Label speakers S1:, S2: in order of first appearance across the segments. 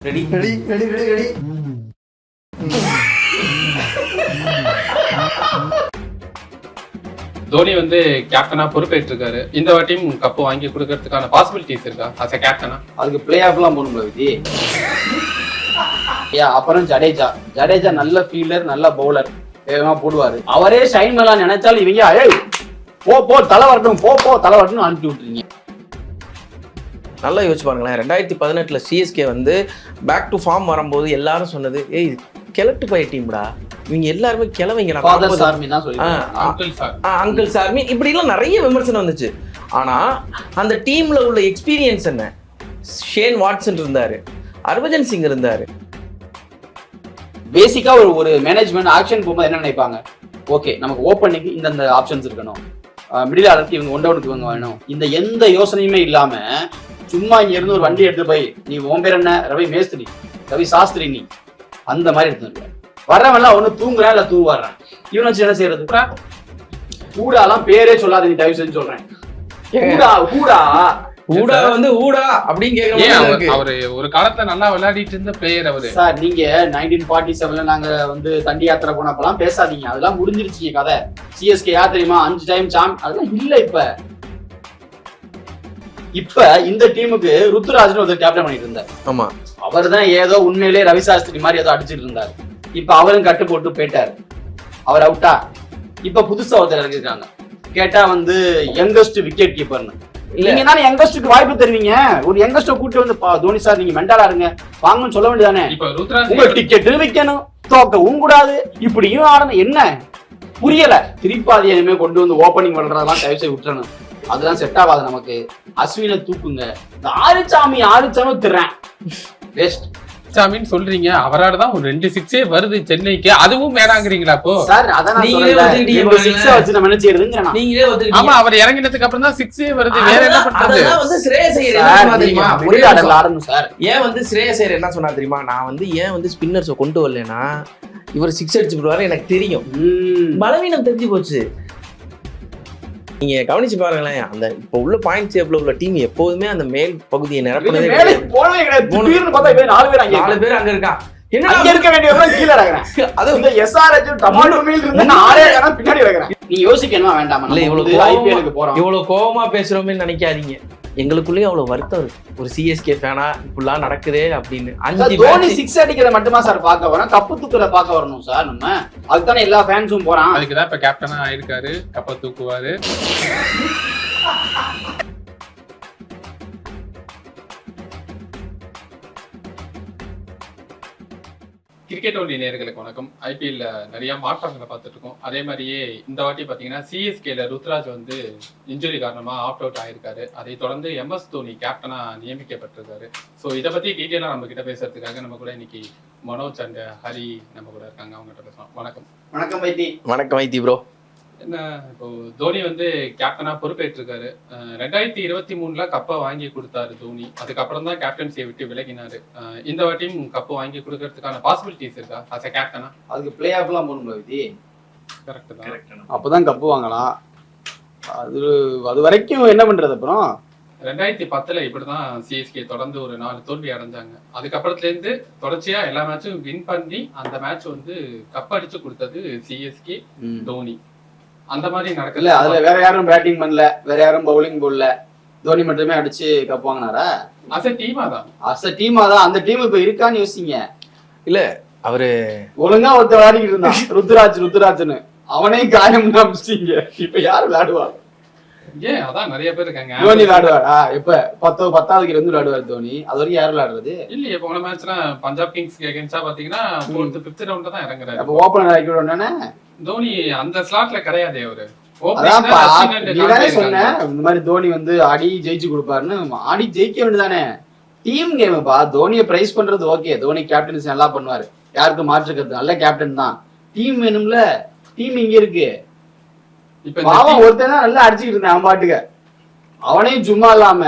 S1: Ready
S2: ready ready ready ready
S3: Dhoni வந்து கேப்டனா பொறுப்பேற்றிருக்காரு. இந்த வாட்டியும் கப்பு வாங்கி கொடுக்கறதுக்கான பாசிபிலிட்டிஸ் இருக்கா? அஸ் a கேப்டனா
S2: அதுக்கு பிளே ஆஃப்லாம் போகணும்ல விதி ஏன் அப்புறம் ஜடேஜா. ஜடேஜா நல்ல ஃபீல்டர் நல்ல பவுலர் வேகமா போடுவாரு. அவரே ஷைன் பண்ணலாம் நினைச்சாலும் இவங்க ஏய் போ போ தலை வரட்டும் போ போ தலை வரட்டும் அனுப்பி விட்டுறீங்க
S1: நல்லா யோசிச்சு பாருங்களேன். ரெண்டாயிரத்தி பதினெட்டுல சிஎஸ்கே வந்து பேக் டு ஃபார்ம் வரும்போது எல்லாரும் சொன்னது ஏய் கிழட்டு பைய டீம்டா இவங்க எல்லாருமே
S2: சொல்லி
S3: அங்கிள் சார்
S1: அங்கிள் சார்மி இப்படிலாம் நிறைய விமர்சனம் வந்துச்சு. ஆனா அந்த டீம்ல உள்ள எக்ஸ்பீரியன்ஸ் என்ன? ஷேன் வாட்சன் இருந்தாரு. ஹர்பஜன் சிங் இருந்தாரு.
S2: பேசிக்கா ஒரு ஒரு மேனேஜ்மெண்ட் ஆக்ஷன் போகும்போது என்ன நினைப்பாங்க? ஓகே நமக்கு ஓப்பனிங்க்கு இந்தந்த ஆப்ஷன்ஸ் இருக்கணும். மிடில் ஆர்டருக்கு இவங்க ஒன் டவுனுக்கு இவங்க வேணும் இந்த எந்த யோசனையுமே இல்லாம சும்மா இங்க இருந்து ஒரு வண்டி எடுத்து போய் நீ உன் பேர் என்ன? ரவி மேஸ்திரி. ரவி சாஸ்திரி நீ. அந்த மாதிரி எடுத்துருக்க வர்றவன்லாம் ஒண்ணு தூங்குறான் இல்ல தூவாடுறான். இவனை வச்சு என்ன செய்யறது? கூடாலாம் பேரே சொல்லாத நீ தயவு செஞ்சு சொல்றேன். கூடா கூடா.
S1: ஊடா வந்து ஊடா அப்படின்னு
S3: அவர் ஒரு காலத்துல நல்லா விளையாடிட்டு இருந்த பிளேயர் அவரு.
S2: சார் நீங்க நைன்டீன் ஃபார்ட்டி செவன்ல நாங்க வந்து தண்டி யாத்திரை போனப்பெல்லாம் பேசாதீங்க. அதெல்லாம் முடிஞ்சிருச்சுங்க கதை. சிஎஸ்கே யார் தெரியுமா? அஞ்சு டைம் சாம் அதெல்லாம் இல்ல இப்ப. இப்ப இந்த டீமுக்கு ருத்துராஜ்னு ஒருத்தர் கேப்டன் பண்ணிட்டு இருந்தார்.
S1: ஆமா.
S2: அவர் தான் ஏதோ உண்மையிலே ரவி சாஸ்திரி மாதிரி ஏதோ அடிச்சிட்டு இருந்தார். இப்ப அவரும் கட்டு போட்டு போயிட்டாரு. அவர் அவுட்டா இப்ப புதுசா ஒருத்தர் இறங்கிருக்காங்க கேட்டா வந்து யங்கஸ்ட் விக்கெட் கீப்பர்னு. நீங்க தானே யங்கஸ்டுக்கு வாய்ப்பு தருவீங்க. ஒரு யங்கஸ்ட கூட்டு வந்து பா, தோனி சார் நீங்க மெண்டலா இருங்க. வாங்கன்னு சொல்ல வேண்டியதானே
S3: இப்ப ருத்ராஜ்
S2: உங்க டிக்கெட் விற்கணும் தோக்கவும் கூடாது. இப்படியும் ஆடணும். என்ன? புரியல. திரிப்பாதி இனிமே கொண்டு வந்து ஓப்பனிங் பண்றதெல்லாம் தயவு செய்து விட்டுறணும். அதெல்லாம் செட் ஆகாது நமக்கு. அஸ்வினை தூக்குங்க. இந்த ஆறுச்சாமி ஆறுச்சாமி திறேன் வேஸ்ட்
S3: சாமின்னு சொல்றீங்க. அவரால தான் ஒரு ரெண்டு சிக்ஸே வருது சென்னைக்கு. அதுவும் வேணாங்கிறீங்களா அப்போ
S2: சார் அதான் வச்சு நம்ம என்ன.
S1: நீங்களே
S3: ஆமா அவர் இறங்கினதுக்கு அப்புறம் தான் சிக்ஸே வருது. வேற என்ன பண்றது?
S1: வந்து ஸ்ரேயஸ்
S2: சார்,
S1: ஏன் வந்து ஸ்ரேயஸ் என்ன சொன்னா தெரியுமா? நான் வந்து ஏன் வந்து ஸ்பின்னர்ஸை கொண்டு வரலனா இவர் சிக்ஸ் அடிச்சு விடுவாரு எனக்கு தெரியும்.
S2: ம்.
S1: பலவீனம் தெரிஞ்சு போச்சு. நீங்க கவனிச்சு பாருங்களேன் அந்த இப்ப உள்ள பாயிண்ட் டேபிள் உள்ள டீம் எப்போதுமே அந்த மேல் பகுதியை நிரப்புனதே
S2: நாலு பேர் அங்க
S1: நாலு
S2: இருக்காங்க.
S1: பேர் அங்க இருக்கான் என்ன
S2: அங்க இருக்க வேண்டியவங்க கீழே இறங்குறேன்
S1: அது
S2: இந்த SRH டமாட்டோ மீல் இருந்து நான் ஆறே பின்னாடி வைக்கிறேன் நீ யோசிக்கணுமா வேண்டாமா?
S1: இல்ல இவ்வளவு
S2: ஐபிஎலுக்கு போறோம்.
S1: இவ்வளவு கோவமா பேசுறோமே நினைக்காதீங்க. எங்களுக்குள்ளேயே அவ்வளவு வருத்தம் இருக்கு. ஒரு சிஎஸ்கே ஃபேனா இப்படிலாம் நடக்குதே அப்படின்னு. அஞ்சு
S2: தோனி சிக்ஸ் அடிக்கிறத மட்டுமா சார் பார்க்க வரோம். கப்பு தூக்குற பார்க்க வரணும் சார் நம்ம. அதுதானே எல்லா ஃபேன்ஸும் போறான்.
S3: அதுக்கு தான் இப்ப கேப்டனா ஆயிருக்காரு. கப்ப தூக்குவாரு. கிரிக்கெட் ஒன்லி நேயர்களுக்கு வணக்கம். ஐபிஎல்ல நிறைய மாற்றங்களை பார்த்துட்டு இருக்கோம் அதே மாதிரியே இந்த வாட்டி பாத்தீங்கன்னா சிஎஸ்கேல ருத்ராஜ் வந்து இன்ஜுரி காரணமா ஆப்ட் அவுட் ஆயிருக்காரு. அதை தொடர்ந்து எம்எஸ் தோனி கேப்டனா நியமிக்கப்பட்டிருக்காரு. ஸோ இதை பத்தி டீட்டெயிலாக நம்ம கிட்ட பேசுறதுக்காக நம்ம கூட இன்னைக்கு மனோஜ் அண்ட் ஹரி நம்ம கூட இருக்காங்க. அவங்ககிட்ட பேசலாம். வணக்கம்.
S2: வணக்கம் வைத்தி
S1: வணக்கம் வைத்தி ப்ரோ.
S3: என்ன இப்போ தோனி வந்து கேப்டனா பொறுப்பேற்றிருக்காரு. ரெண்டாயிரத்தி இருபத்தி மூணுல கப்பை வாங்கி கொடுத்தாரு தோனி. அதுக்கப்புறம் தான் கேப்டன்சியை விட்டு விலகினாரு. இந்த வாட்டியும் கப்பு வாங்கி கொடுக்கறதுக்கான பாசிபிலிட்டிஸ் இருக்கா அஸ் a கேப்டனா
S2: அதுக்கு பிளே ஆஃப்லாம் போகணும் வைத்தி
S3: கரெக்ட் தான்.
S2: அப்பதான் கப்பு வாங்கலாம். அது அது வரைக்கும் என்ன பண்றது அப்புறம்?
S3: ரெண்டாயிரத்தி பத்துல இப்படிதான் சிஎஸ்கே தொடர்ந்து ஒரு நாலு தோல்வி அடைஞ்சாங்க. அதுக்கப்புறத்துல இருந்து தொடர்ச்சியா எல்லா மேட்சும் வின் பண்ணி அந்த மேட்ச் வந்து கப் அடிச்சு கொடுத்தது சிஎஸ்கே தோனி. அந்த மாதிரி
S2: இல்ல
S3: நடக்கல
S2: அதுல வேற யாரும் பேட்டிங் பண்ணல வேற யாரும் பவுலிங் போடல. தோனி மட்டுமே அடிச்சு கப் வாங்கினாரா?
S3: அஸ் a டீமா தான்.
S2: அஸ் டீமா தான். அந்த டீம் இப்ப இருக்கான்னு யோசிங்க.
S1: அவரு
S2: ஒழுங்கா ஒருத்தர் விளையாடிக்கிட்டு இருந்தான். ருத்துராஜ் ருத்துராஜ்னு அவனே காயம் காமிச்சிட்டீங்க. இப்ப யார் விளையாடுவா?
S3: ஏன்? அதான் நிறைய பேர் இருக்காங்க.
S2: தோனி விளையாடுவாரா. இப்ப பத்தோ பத்தாவது இருந்து விளையாடுவார் தோனி. அது வரைக்கும் யார் விளையாடுறது?
S3: இல்லையே போன மேட்ச்ல பஞ்சாப் கிங்ஸ் அகேன்ஸ்டா பாத்தீங்கன்னா ஃபோர்த் ஃபிஃப்த் ரவுண்ட்ல தான் இறங்குறாரு.
S2: அப்ப ஓபனர் ஆக்கி விடணும்னே
S3: தோனி அந்த ஸ்லாட்ல கிடையாதே அவரு.
S2: சொன்ன. இந்த மாதிரி தோனி வந்து ஆடி ஜெயிச்சு கொடுப்பாருன்னு ஆடி ஜெயிக்க வேண்டியதானே டீம் கேம்ப்பா தோனியை பிரைஸ் பண்றது ஓகே தோனி கேப்டன்சி நல்லா பண்ணுவாரு. யாருக்கு மாற்றுக்கிறது நல்ல கேப்டன் தான். டீம் வேணும்ல டீம் இங்க இருக்கு. பாவம் ஒருத்தன் தான் நல்லா அடிச்சுக்கிட்டு இருந்தான் அவன் பாட்டுக்க. அவனையும் சும்மா இல்லாம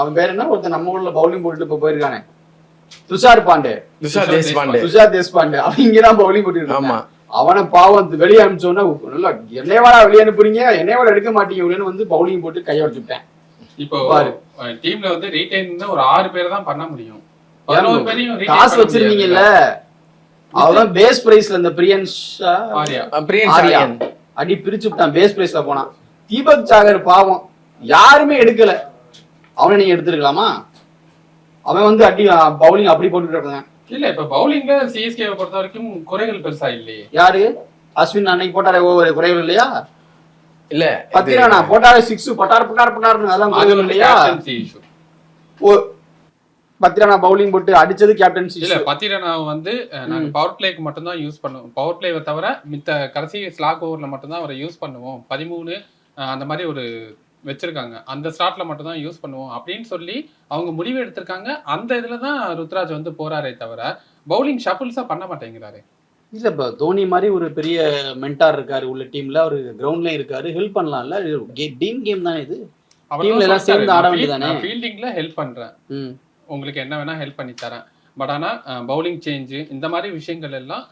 S2: அவன் பேர் என்ன? ஒருத்தன் நம்ம ஊர்ல பவுலிங் போட்டுட்டு இப்ப போயிருக்கானே. துஷார் பாண்டே.
S1: துஷார் தேஷ்பாண்டே.
S2: துஷார் தேஷ்பாண்டே. அவன் இங்கதான் பவுலிங் போட்டு
S1: ஆமா.
S2: அவனை பாவம் வெளியே அனுப்பிச்சோன்னா நல்லா என்னையவாடா வெளியே அனுப்புறீங்க? என்னையவாட எடுக்க மாட்டீங்க? அப்படின்னு வந்து பவுலிங் போட்டு கையை உடச்சுட்டேன்
S3: இப்போ
S2: பாரு.
S3: டீம்ல வந்து ரீடைன் ஒரு ஆறு பேர் தான் பண்ண முடியும்.
S2: காசு வச்சிருந்தீங்கல்ல? அவதான் பேஸ் பிரைஸ்ல இந்த பிரியன்ஷா? அடி பிரிச்சு விட்டான் பேஸ் பிரைஸ்ல போனான். தீபக் சாகர் பாவம். யாருமே எடுக்கல. அவனை நீங்க எடுத்துருக்கலாமா? அவன் வந்து அடி பவுலிங் அப்படி போட்டுட்டு இருக்கான்.
S3: இல்ல இப்ப பவுலிங்ல சிஎஸ்கே பொறுத்த வரைக்கும் குறைகள் பெருசா இல்லையே.
S2: யாரு? அஸ்வின் அன்னைக்கு போட்டாரே ஒவ்வொரு குறைகள் இல்லையா?
S1: இல்ல
S2: பத்திரானா? போட்டாரே சிக்ஸ் பட்டார் பட்டார் பட்டார்னு அதெல்லாம்
S3: அது
S2: குறைகள் இல்லையா. ஓ பத்திரானா பவுலிங் போட்டு அடிச்சது கேப்டன்சி
S3: இல்ல பத்திரனா வந்து நாங்க பவர் பிளேக்கு மட்டும் தான் யூஸ் பண்ணுவோம். பவர் பிளேவை தவிர மித்த கடைசி ஸ்லாக் ஓவர்ல மட்டும் தான் அவரை யூஸ் பண்ணுவோம். பதிமூணு அந்த மாதிரி ஒரு வச்சிருக்காங்க. அந்த ஸ்லாட்ல மட்டும் தான் யூஸ் பண்ணுவோம் அப்படின்னு சொல்லி அவங்க முடிவு எடுத்திருக்காங்க. அந்த இதுல தான் ருத்ராஜ் வந்து போறாரே தவிர பவுலிங் ஷஃபிள்ஸா பண்ண மாட்டேங்கிறாரு.
S2: இல்ல இப்ப தோனி மாதிரி ஒரு பெரிய மென்டார் இருக்காரு உள்ள டீம்ல அவரு கிரவுண்ட்லயும் இருக்காரு. ஹெல்ப் பண்ணலாம்ல. டீம் கேம் தானே இது? Team ல எல்லாம் சேர்ந்து ஆட வேண்டியதானே?
S3: ஃபீல்டிங்ல ஹெல்ப் பண்றேன். உங்களுக்கு என்ன வேணா ஹெல்ப் பண்ணி தரேன். பட் ஆனா பவுலிங் சேஞ்ச் இந்த மாதிரி விஷயங்கள் எல்லாம்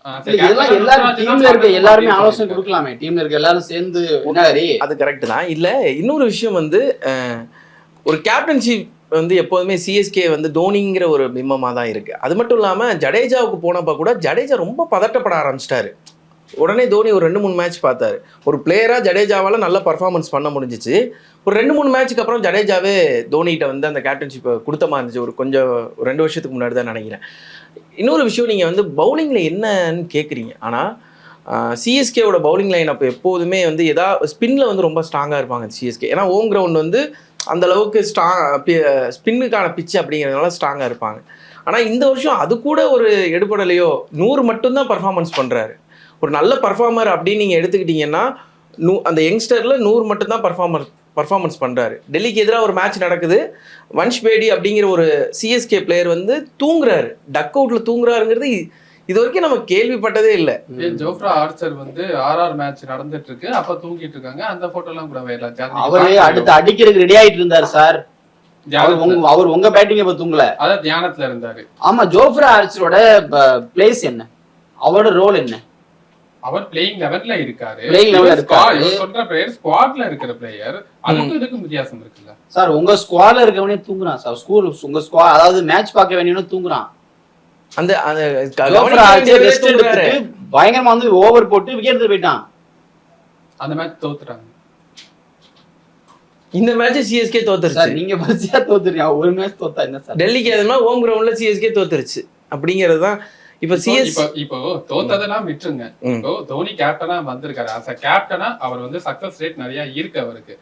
S2: டீம்ல இருக்க எல்லாருமே ஆலோசனை. கொடுக்கலாமே. டீம்ல இருக்க எல்லாரும் சேர்ந்து?
S1: அது கரெக்ட் தான். இல்ல இன்னொரு விஷயம் வந்து ஒரு கேப்டன்ஷிப் வந்து எப்போதுமே சிஎஸ்கே வந்து தோனிங்கிற ஒரு பிம்பமா தான் இருக்கு. அது மட்டும் இல்லாம ஜடேஜாவுக்கு போனப்ப கூட ஜடேஜா ரொம்ப பதட்டப்பட ஆரம்பிச்சிட்டாரு. உடனே தோனி ஒரு ரெண்டு மூணு மேட்ச் பார்த்தாரு. ஒரு பிளேயரா ஜடேஜாவால நல்ல பர்ஃபார்மன்ஸ் பண்ண முடிஞ்சிச்சு. ஒரு ரெண்டு மூணு மேட்ச்சுக்கு அப்புறம் ஜடேஜாவே தோனிகிட்ட வந்து அந்த கேப்டன்ஷிப்பை கொடுத்த மாதிரி இருந்துச்சு. ஒரு கொஞ்சம் ரெண்டு வருஷத்துக்கு முன்னாடி தான் நினைக்கிறேன். இன்னொரு விஷயம் நீங்கள் வந்து பவுலிங்கில் என்னன்னு கேட்குறீங்க ஆனால் சிஎஸ்கேவோட பவுலிங் லைன் அப்போ எப்போதுமே வந்து எதா ஸ்பின்னில் வந்து ரொம்ப ஸ்ட்ராங்காக இருப்பாங்க சிஎஸ்கே ஏன்னா ஓம் கிரவுண்ட் வந்து அந்த அளவுக்கு ஸ்ட்ராங் ஸ்பின்னுக்கான பிச்சு அப்படிங்கிறதுனால ஸ்ட்ராங்காக இருப்பாங்க. ஆனால் இந்த வருஷம் அது கூட ஒரு எடுபடலையோ நூறு மட்டும்தான் பர்ஃபார்மன்ஸ் பண்ணுறாரு ஒரு நல்ல பர்ஃபார்மர் அப்படின்னு நீங்கள் எடுத்துக்கிட்டிங்கன்னா நூ அந்த யங்ஸ்டரில் நூறு மட்டும்தான் பர்ஃபார்மர் பர்ஃபார்மன்ஸ் பண்ணுறாரு டெல்லிக்கு எதிராக ஒரு மேட்ச் நடக்குது. வன்ஷ் பேடி அப்படிங்கிற ஒரு சிஎஸ்கே பிளேயர் வந்து தூங்குறாரு. டக் அவுட்டில் தூங்குறாருங்கிறது இது வரைக்கும் நம்ம கேள்விப்பட்டதே இல்லை.
S3: ஜோஃப்ரா ஆர்ச்சர் வந்து ஆர்ஆர் மேட்ச் நடந்துட்டு இருக்கு. அப்ப தூங்கிட்டு இருக்காங்க. அந்த போட்டோ எல்லாம் கூட வைரல்
S2: அவரு அடுத்து அடிக்கிறதுக்கு ரெடி ஆயிட்டு இருந்தாரு சார். அவர்
S3: தியானத்துல.
S2: உங்க அவர் உங்க பேட்டிங் இப்ப தூங்கல?
S3: அதான் தியானத்துல இருந்தாரு.
S2: ஆமா ஜோஃப்ரா ஆர்ச்சரோட பிளேஸ் என்ன? அவரோட ரோல் என்ன?
S3: அவர் பிளேயிங் லெவல்ல இருக்காரு. சொல்ற பிளேயர் ஸ்குவாட்ல இருக்கிற பிளேயர் அதுக்கும் இதுக்கும் வித்தியாசம் இருக்குல்ல.
S2: சார் உங்க ஸ்குவாட்ல இருக்கவனே தூங்குறான் சார். ஸ்கூல் உங்க ஸ்குவா அதாவது மேட்ச் பார்க்க வேண்டியவனே தூங்குறான்.
S1: அந்த அந்த
S2: பயங்கரமா வந்து ஓவர் போட்டு விக்கெட் எடுத்து போயிட்டான்.
S3: அந்த மேட்ச் தோத்துட்டாங்க.
S1: இந்த மேட்ச் சிஎஸ்கே
S2: சார்
S1: தோத்துருச்சு.
S2: நீங்க பரிசியா தோத்துறீங்க. ஒரு மேட்ச் தோத்தா என்ன சார்?
S1: டெல்லிக்கு எதுனா ஹோம் கிரவுண்ட்ல சிஎஸ்கே தோத்துருச்சு. அப்படிங்கிறது தான் இப்போ சிஎஸ்
S3: இப்போ தோத்ததெல்லாம் விட்டுருங்க. இப்போ தோனி கேப்டனா வந்திருக்காரு. அஸ் அ கேப்டனா அவர் வந்து சக்சஸ் ரேட் நிறைய இருக்கு அவருக்கு.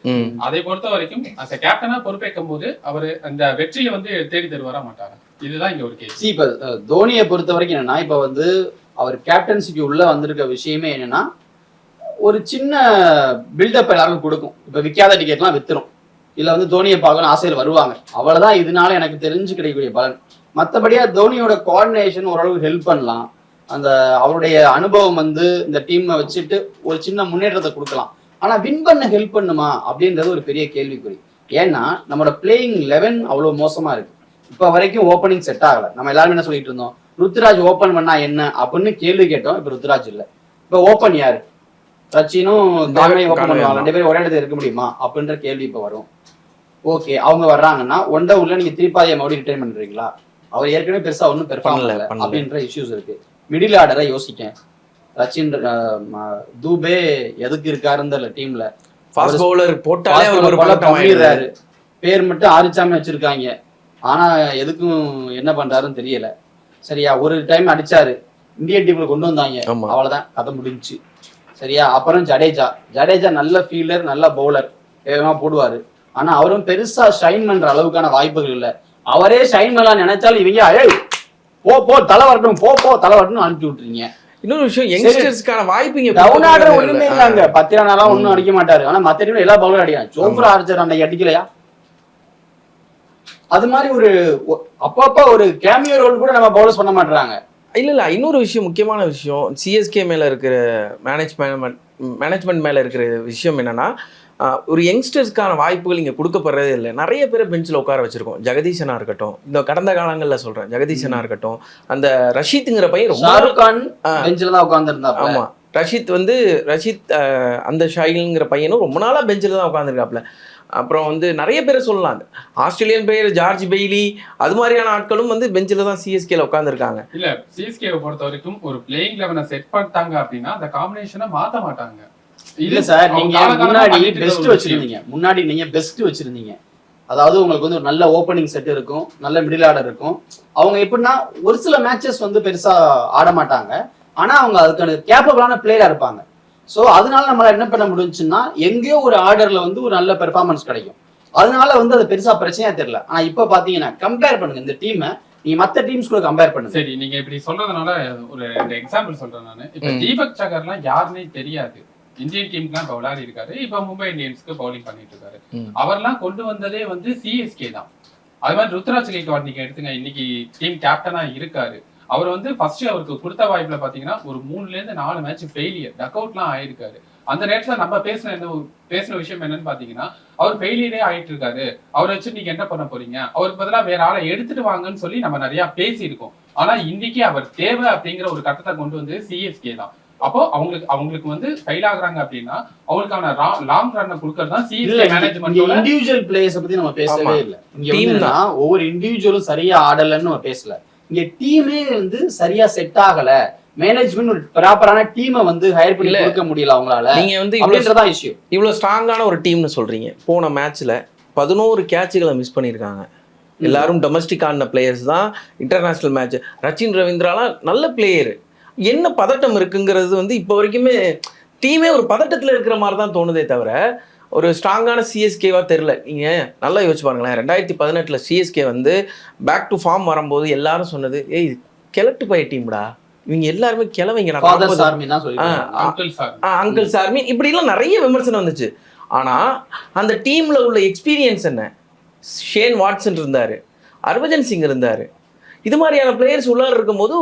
S3: அதை பொறுத்த வரைக்கும் அஸ் அ கேப்டனா பொறுப்பேற்கும் போது அவர் அந்த வெற்றியை வந்து தேடி தருவாரா மாட்டாரா? இதுதான் இங்க ஒரு கேள்வி.
S2: இப்ப தோனியை பொறுத்த வரைக்கும் என்னன்னா இப்ப வந்து அவர் கேப்டன்சிக்கு உள்ள வந்திருக்க விஷயமே என்னன்னா ஒரு சின்ன பில்டப் எல்லாருக்கும் கொடுக்கும். இப்ப விற்காத டிக்கெட்லாம் வித்துரும். இல்ல வந்து தோனியை பார்க்கணும் ஆசையில் வருவாங்க. அவ்வளவுதான். இதனால எனக்கு தெரிஞ்சு கிடைக்கக்கூடிய பலன். மத்தபடியா தோனியோட கோஆர்டினேஷன் ஓரளவு ஹெல்ப் பண்ணலாம். அந்த அவருடைய அனுபவம் வந்து இந்த டீமை வச்சுட்டு ஒரு சின்ன முன்னேற்றத்தை கொடுக்கலாம். ஆனா வின் பண்ண ஹெல்ப் பண்ணுமா? அப்படின்றது ஒரு பெரிய கேள்விக்குறி. ஏன்னா நம்மளோட பிளேயிங் லெவன் அவ்வளவு மோசமா இருக்கு. இப்ப வரைக்கும் ஓப்பனிங் செட் ஆகல. நம்ம எல்லாருமே என்ன சொல்லிட்டு இருந்தோம்? ருத்ராஜ் ஓபன் பண்ணா என்ன? அப்படின்னு கேள்வி கேட்டோம். இப்ப ருத்ராஜ் இல்ல. இப்ப ஓபன் யாரு? சச்சினும் பண்ணுவாங்க. ரெண்டு பேரும் ஒரே இடத்துல இருக்க முடியுமா? அப்படின்ற கேள்வி இப்ப வரும். ஓகே அவங்க வர்றாங்கன்னா ஒன் உள்ள நீங்க திருப்பாதியை மறுபடியும் ரிட்டைன் பண்றீங்களா? அவர் ஏற்கனவே பெருசா ஒன்றும் பெர்ஃபார்ம். அப்படின்ற இஷ்யூஸ் இருக்கு. மிடில் ஆர்டரை யோசிக்க ம- தூபே எதுக்கு இருக்காருன்ற டீம்ல
S1: ஃபாஸ்ட் பவுலர் போட்டாலே ஒரு
S2: பண்ணிடுறாரு பேர் மட்டும் ஆரிச்சாமி வச்சிருக்காங்க. ஆனா எதுக்கும் என்ன பண்றாருன்னு தெரியல. சரியா ஒரு டைம் அடிச்சாரு. இந்தியன் டீம்ல கொண்டு வந்தாங்க. அவ்வளவுதான். கதை முடிஞ்சுச்சு. சரியா அப்புறம் ஜடேஜா. ஜடேஜா நல்ல ஃபீல்டர் நல்ல பவுலர் வேகமா போடுவாரு. ஆனா அவரும் பெருசா ஷைன் பண்ற அளவுக்கான வாய்ப்புகள் இல்ல. அவரே ஷைன் பண்ணலாம் நினைச்சாலும் இவங்க ஏய் போ போ தலை வரட்டும் போ போ தலை வரட்டும் அனுப்பி விட்டுறீங்க.
S1: இன்னொரு விஷயம் யங்ஸ்டர்ஸ்க்கான வாய்ப்பு இங்க
S2: டவுன் ஆர்டர். ஒண்ணுமே இல்லங்க. பத்திரனாலாம் ஒண்ணும் அடிக்க மாட்டாரு. ஆனா மத்த டீம்ல எல்லா பவுலரும் அடிக்கலாம். ஜோஃப்ரா ஆர்ச்சர் அன்னைக்கு அடிக்கலையா? அது மாதிரி ஒரு அப்பப்ப ஒரு கேமியோ ரோல் கூட நம்ம பவுலர்ஸ் பண்ண மாட்டாங்க
S1: இல்ல இல்ல இன்னொரு விஷயம் முக்கியமான விஷயம் சிஎஸ்கே மேல இருக்கிற மேனேஜ்மெண்ட் மேனேஜ்மெண்ட் மேல இருக்கிற விஷயம் என்னன்னா ஒரு யங்ஸ்டர்ஸ்க்கான வாய்ப்புகள் இங்க கொடுக்கப்படுறதே இல்லை. நிறைய பேரை பெஞ்சில் உட்கார வச்சிருக்கோம். ஜெகதீஷனா இருக்கட்டும். இந்த கடந்த காலங்கள்ல சொல்றேன். ஜெகதீஷனா இருக்கட்டும். அந்த ரஷீத்துங்கிற பையன் ரொம்ப
S2: ஷாருக் கான். பெஞ்சில தான் உட்கார்ந்து இருந்தா
S1: ஆமா. ரஷித் வந்து ரஷித் அந்த ஷாயில்ங்கிற பையனும் ரொம்ப நாளாக பெஞ்சில் தான் உட்காந்துருக்காப்புல அப்புறம் வந்து நிறைய பேரை சொல்லலாம். ஆஸ்திரேலியன் பிளேயர் ஜார்ஜ் பெய்லி அது மாதிரியான ஆட்களும் வந்து பெஞ்சில் தான் சிஎஸ்கேல உட்காந்துருக்காங்க
S3: இல்ல சிஎஸ்கேவை பொறுத்த வரைக்கும் ஒரு பிளேயிங் லெவனை செட் பண்ணிட்டாங்க அப்படின்னா அந்த காம்பினேஷனை மாத்த மாட்டாங்க.
S2: இல்ல சார் நீங்க முன்னாடி பெஸ்ட். வச்சிருந்தீங்க. முன்னாடி நீங்க பெஸ்ட் வச்சிருந்தீங்க. அதாவது உங்களுக்கு வந்து ஒரு நல்ல ஓப்பனிங் செட் இருக்கும் நல்ல மிடில் ஆர்டர் இருக்கும். அவங்க எப்படின்னா ஒரு சில மேட்சஸ் வந்து பெருசா ஆட மாட்டாங்க. ஆனா அவங்க அதுக்கான கேப்பபிளான பிளேயரா இருப்பாங்க. சோ அதனால நம்மளால என்ன பண்ண முடிஞ்சுன்னா எங்கேயோ ஒரு ஆர்டர்ல வந்து ஒரு நல்ல பெர்ஃபார்மன்ஸ் கிடைக்கும். அதனால வந்து அது பெருசா பிரச்சனையா தெரியல. ஆனா இப்ப பாத்தீங்கன்னா கம்பேர் பண்ணுங்க. இந்த டீமை நீங்க மத்த டீம்ஸ் கூட கம்பேர் பண்ணுங்க.
S3: சரி நீங்க இப்படி சொல்றதுனால ஒரு ரெண்டு எக்ஸாம்பிள் சொல்றேன் நானு. இப்ப. தீபக் சகர்லாம் யாருன்னே தெரியாது. இந்தியன் டீமுக்குலாம் இப்ப விளையாடி இருக்காரு. இப்ப மும்பை இந்தியன்ஸ்க்கு பவுலிங் பண்ணிட்டு இருக்காரு. அவர்லாம் கொண்டு வந்ததே வந்து சிஎஸ்கே தான். அது மாதிரி ருத்ராஜ் கேக்வாட் நீங்க எடுத்துங்க. இன்னைக்கு டீம் கேப்டனா இருக்காரு. அவர் வந்து ஃபர்ஸ்ட் அவருக்கு கொடுத்த வாய்ப்புல பாத்தீங்கன்னா ஒரு மூணுல இருந்து நாலு மேட்ச் ஃபெயிலியர் டக் அவுட்லாம் ஆயிருக்காரு. அந்த நேரத்துல நம்ம பேசின என்ன பேசின விஷயம் என்னன்னு பாத்தீங்கன்னா அவர் ஃபெயிலியரே ஆயிட்டு இருக்காரு அவரை வச்சு நீங்க என்ன பண்ண போறீங்க? அவருக்கு பதிலா வேற ஆளை எடுத்துட்டு வாங்கன்னு சொல்லி நம்ம நிறைய பேசியிருக்கோம். ஆனா இன்னைக்கு அவர் தேவை அப்படிங்கிற ஒரு கட்டத்தை கொண்டு வந்து சிஎஸ்கே தான். அப்போ அவங்களுக்கு அவங்களுக்கு வந்து ஃபெயில் ஆகுறாங்க அப்படின்னா அவங்களுக்கான லாங் ரன்னை கொடுக்கறது தான்
S2: இல்ல
S3: சிஎஸ்கே மேனேஜ்மெண்டோட
S2: இண்டிவிஜுவல் பிளேயர்ஸ் பத்தி நம்ம பேசவே. இல்ல. இங்க ஒவ்வொரு இண்டிவிஜுவலும் சரியா ஆடலன்னு நம்ம பேசல. இங்க டீமே வந்து சரியா செட் ஆகல. மேனேஜ்மெண்ட் ஒரு ப்ராப்பரான டீமை வந்து ஹையர் பண்ணி. கொடுக்க முடியல அவங்களால.
S1: நீங்க வந்து இவ்வளவு
S2: அப்படின்றதான் இஷ்யூ
S1: இவ்வளோ ஸ்ட்ராங்கான ஒரு டீம்னு சொல்றீங்க. போன மேட்ச்ல பதினோரு கேட்சுகளை மிஸ் பண்ணியிருக்காங்க. எல்லாரும் டொமஸ்டிக் ஆடின பிளேயர்ஸ் தான் இன்டர்நேஷனல் மேட்ச் ரச்சின் ரவீந்திராலாம் நல்ல பிளேயர் என்ன பதட்டம் இருக்குங்கிறது வந்து இப்போ வரைக்குமே டீமே ஒரு பதட்டத்தில் இருக்கிற மாதிரி தான் தோணுதே தவிர ஒரு ஸ்ட்ராங்கான சிஎஸ்கேவா தெரில நீங்கள் நல்லா யோசிச்சு பாருங்களேன். ரெண்டாயிரத்தி பதினெட்டில் சிஎஸ்கே வந்து பேக் டு ஃபார்ம் வரும்போது எல்லாரும் சொன்னது ஏய் கிழட்டு பைய டீம்டா இவங்க எல்லாருமே கிளவைங்க
S3: அங்கிள் சார்
S1: அங்கிள் சார் மீன் இப்படிலாம் நிறைய விமர்சனம் வந்துச்சு. ஆனால் அந்த டீமில் உள்ள எக்ஸ்பீரியன்ஸ் என்ன? ஷேன் வாட்சன் இருந்தார். ஹர்பஜன் சிங் இருந்தார். இது மாதிரியான பிளேயர்ஸ் உள்ளார இருக்கும்போது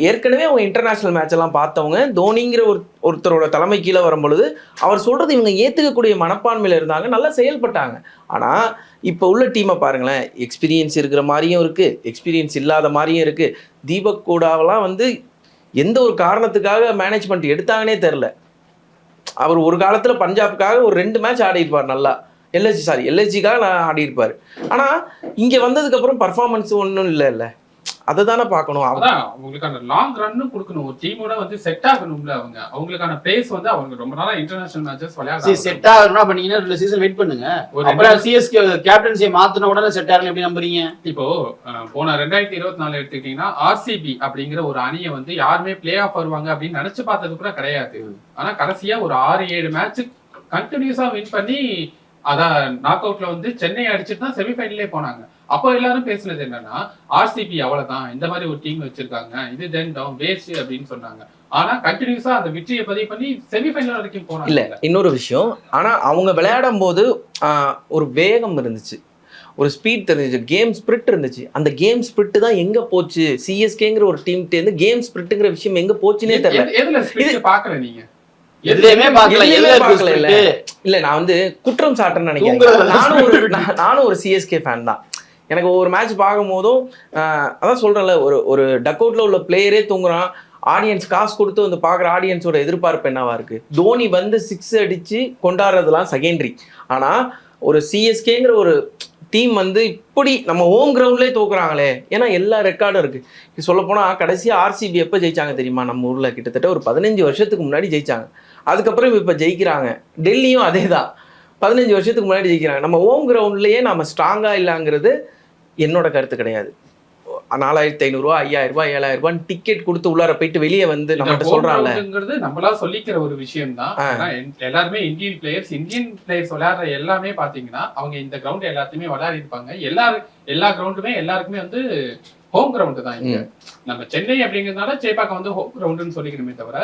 S1: ஏற்கனவே அவங்க இன்டர்நேஷ்னல் மேட்ச் எல்லாம் பார்த்தவங்க தோனிங்கிற ஒரு ஒருத்தரோட தலைமை கீழே வரும் பொழுது அவர் சொல்றது இவங்க ஏற்றுக்கக்கூடிய மனப்பான்மையில் இருந்தாங்க நல்லா செயல்பட்டாங்க. ஆனால் இப்போ உள்ள டீமை பாருங்களேன் எக்ஸ்பீரியன்ஸ் இருக்கிற மாதிரியும் இருக்குது எக்ஸ்பீரியன்ஸ் இல்லாத மாதிரியும் இருக்குது தீபக் கூடாவெல்லாம் வந்து எந்த ஒரு காரணத்துக்காக மேனேஜ்மெண்ட் எடுத்தாங்கன்னே தெரில அவர் ஒரு காலத்தில் பஞ்சாபுக்காக ஒரு ரெண்டு மேட்ச் ஆடிருப்பார் நல்லா. எல்எஸ்ஜி சாரி எல்எஸ்ஜிக்காக நான் ஆடிருப்பார் ஆனால் இங்கே வந்ததுக்கப்புறம் பர்ஃபார்மன்ஸ் ஒன்றும் இல்லை இல்லை அதை தானே பார்க்கணும்
S3: அதான் அவங்களுக்கான லாங் ரன்னு கொடுக்கணும். ஒரு டீமோட வந்து செட் ஆகணும்ல அவங்க. அவங்களுக்கான பிளேஸ் வந்து அவங்க ரொம்ப நாளா இன்டர்நேஷனல் மேட்சஸ் விளையாட
S2: செட் ஆகணும்னா அப்ப நீங்க ரெண்டு சீசன் வெயிட் பண்ணுங்க.
S3: ஒரு
S2: அப்புறம் சிஎஸ்கே கேப்டன்சியை மாத்தின உடனே செட் ஆகணும். எப்படி நம்புறீங்க?
S3: இப்போ போன ரெண்டாயிரத்தி இருபத்தி நாலு எடுத்துக்கிட்டீங்கன்னா ஆர்சிபி அப்படிங்கிற ஒரு அணியை வந்து யாருமே பிளே ஆஃப் வருவாங்க அப்படின்னு நினைச்சு பார்த்தது கூட கிடையாது. ஆனா கடைசியா ஒரு ஆறு ஏழு மேட்ச் கண்டினியூஸா வின் பண்ணி அதான் நாக் அவுட்ல வந்து சென்னை அடிச்சுட்டு தான் செமிஃபைனலே போனாங்க. அப்போ எல்லாரும் பேசுனது என்னன்னா ஆர்சிபி அவ்வளவுதான் இந்த மாதிரி ஒரு டீம் வச்சிருக்காங்க இது தென் டவுன் வேஸ்ட் அப்படின்னு சொன்னாங்க. ஆனா கண்டினியூஸா அந்த வெற்றியை பதிவு பண்ணி செமிஃபைனல் வரைக்கும்
S1: இல்ல
S3: போனாங்க
S1: இன்னொரு விஷயம் ஆனா அவங்க விளையாடும் போது ஆஹ், ஒரு வேகம் இருந்துச்சு. ஒரு ஸ்பீட் தெரிஞ்சிச்சு கேம் ஸ்பிரிட் இருந்துச்சு. அந்த கேம் ஸ்பிரிட் தான் எங்க போச்சு? சிஎஸ்கேங்கிற ஒரு டீம் இருந்து கேம் ஸ்பிரிட்டுங்கிற விஷயம் எங்க போச்சுன்னே தெரியல.
S3: ஸ்பிரிட் பாக்கல நீங்க?
S2: எதுலயுமே பார்க்கல
S1: பார்க்கல இல்ல. இல்ல நான் வந்து குற்றம் சாட்டுறேன்னு நினைக்கிறேன். நானும் ஒரு நான்- நானும் ஒரு சிஎஸ்கே ஃபேன் தான். எனக்கு ஒவ்வொரு மேட்ச் பார்க்கும் போதும் அதான் சொல்றேன்ல ஒரு ஒரு டக் அவுட்ல உள்ள பிளேயரே தூங்குறான் ஆடியன்ஸ் காசு கொடுத்து வந்து பார்க்குற ஆடியன்ஸோட எதிர்பார்ப்பு என்னவா இருக்கு? தோனி வந்து சிக்ஸ் அடிச்சு கொண்டாடுறதுலாம் செகண்டரி ஆனா ஒரு சிஎஸ்கேங்கிற ஒரு டீம் வந்து இப்படி நம்ம ஹோம் கிரவுண்ட்லேயே தோக்குறாங்களே ஏன்னா எல்லா ரெக்கார்டும் இருக்குது சொல்ல போனா கடைசியா ஆர்சிபி எப்போ ஜெயிச்சாங்க தெரியுமா? நம்ம ஊரில் கிட்டத்தட்ட ஒரு பதினஞ்சு வருஷத்துக்கு முன்னாடி ஜெயிச்சாங்க. அதுக்கப்புறம் இப்போ ஜெயிக்கிறாங்க. டெல்லியும் அதே தான் பதினஞ்சு வருஷத்துக்கு முன்னாடி ஜெயிக்கிறாங்க. நம்ம ஹோம் கிரவுண்ட்லேயே நம்ம ஸ்ட்ராங்காக இல்லைங்கிறது என்னோட கருத்து கிடையாது. நாலாயிரத்தி ஐநூறுரூவா ஐயாயிரம் ரூபாய் ஏழாயிரம் ரூபாய் டிக்கெட் கொடுத்து உள்ளார போயிட்டு வெளியே வந்து நம்மகிட்ட சொல்றான்ல.
S3: சொல்றாங்கிறது நம்மளா சொல்லிக்கிற ஒரு விஷயம் தான் எல்லாருமே இந்தியன் பிளேயர்ஸ் இந்தியன் பிளேயர்ஸ் விளையாடுற எல்லாமே பாத்தீங்கன்னா அவங்க இந்த கிரவுண்ட் எல்லாத்தையுமே விளையாடி இருப்பாங்க. எல்லா எல்லா கிரவுண்டுமே எல்லாருக்குமே வந்து ஹோம் கிரவுண்ட் தான் இங்க. நம்ம சென்னை அப்படிங்கிறதுனால சேப்பாக்கம் வந்து ஹோம் கிரவுண்டுன்னு சொல்லிக்கணுமே தவிர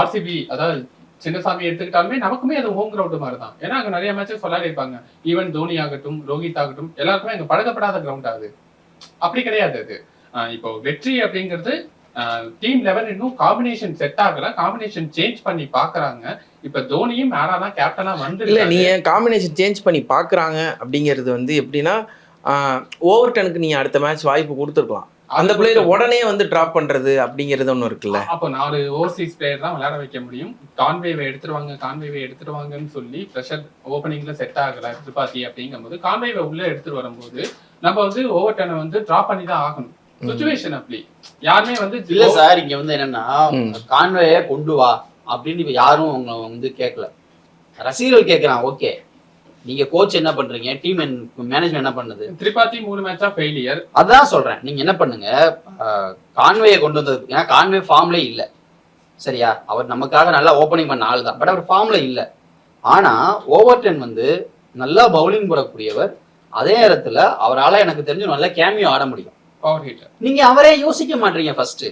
S3: ஆர்சிபி அதாவது சின்னசாமி எடுத்துக்கிட்டாலுமே நமக்குமே அது ஹோம் கிரவுண்ட் மாதிரி தான் ஏன்னா அங்க நிறைய மேட்சஸ் விளையாடிருப்பாங்க ஈவன் தோனி ஆகட்டும் ரோஹித் ஆகட்டும் எல்லாருக்குமே அங்க பழக்கப்படாத கிரவுண்ட் ஆகுது அப்படி கிடையாது அது. ஆஹ் இப்போ வெற்றி அப்படிங்கிறது டீம் லெவல் இன்னும் காம்பினேஷன் செட் ஆகல. காம்பினேஷன் சேஞ்ச் பண்ணி பாக்குறாங்க. இப்ப தோனியும் ஆனா கேப்டனா வந்து
S1: இல்லை நீ காம்பினேஷன் சேஞ்ச் பண்ணி பாக்குறாங்க அப்படிங்கிறது வந்து எப்படின்னா ஓவர் டனுக்கு அடுத்த மேட்ச் வாய்ப்பு கொடுத்துருக்கலாம். அந்த பிளேயர் உடனே வந்து டிராப் பண்றது அப்படிங்கிறது ஒண்ணு இருக்குல்ல?
S3: அப்போ நாலு ஓவர்சீஸ் பிளேயர் தான் விளையாட வைக்க முடியும். கான்வேவை எடுத்துருவாங்க கான்வேவை எடுத்துருவாங்கன்னு சொல்லி ப்ரெஷர் ஓப்பனிங்ல செட் ஆகல திரிபாதி அப்படிங்கும்போது கான்வேவை உள்ள எடுத்துட்டு வரும்போது நம்ம வந்து ஓவர் டர்னை வந்து டிராப் பண்ணி தான் ஆகணும். சுச்சுவேஷன் அப்படி. யாருமே வந்து
S2: இல்ல சார் இங்க வந்து என்னன்னா. கான்வேய கொண்டு வா அப்படின்னு இப்ப யாரும் அவங்க வந்து கேட்கல ரசிகர்கள் கேட்கறான் ஓகே நீங்க கோச் என்ன பண்றீங்க? டீம் மேனேஜ்மெண்ட் என்ன பண்ணுது?
S3: திரிபாதி மூணு மேட்சா ஃபெயிலியர்
S2: அதான் சொல்றேன். நீங்க என்ன பண்ணுங்க? கான்வேயை கொண்டு வந்தது. ஏன்னா கான்வே ஃபார்ம்ல இல்ல. சரியா? அவர் நமக்காக நல்லா ஓப்பனிங் பண்ண ஆள் தான். பட் அவர் ஃபார்ம்ல இல்ல. ஆனா ஓவர் டென் வந்து நல்லா பவுலிங் போடக்கூடியவர். அதே நேரத்துல அவரால எனக்கு தெரிஞ்சு நல்லா கேமியோ ஆட முடியும்.
S3: பவர் ஹிட்டர்
S2: நீங்க அவரே யோசிக்க மாட்டீங்க ஃபர்ஸ்ட்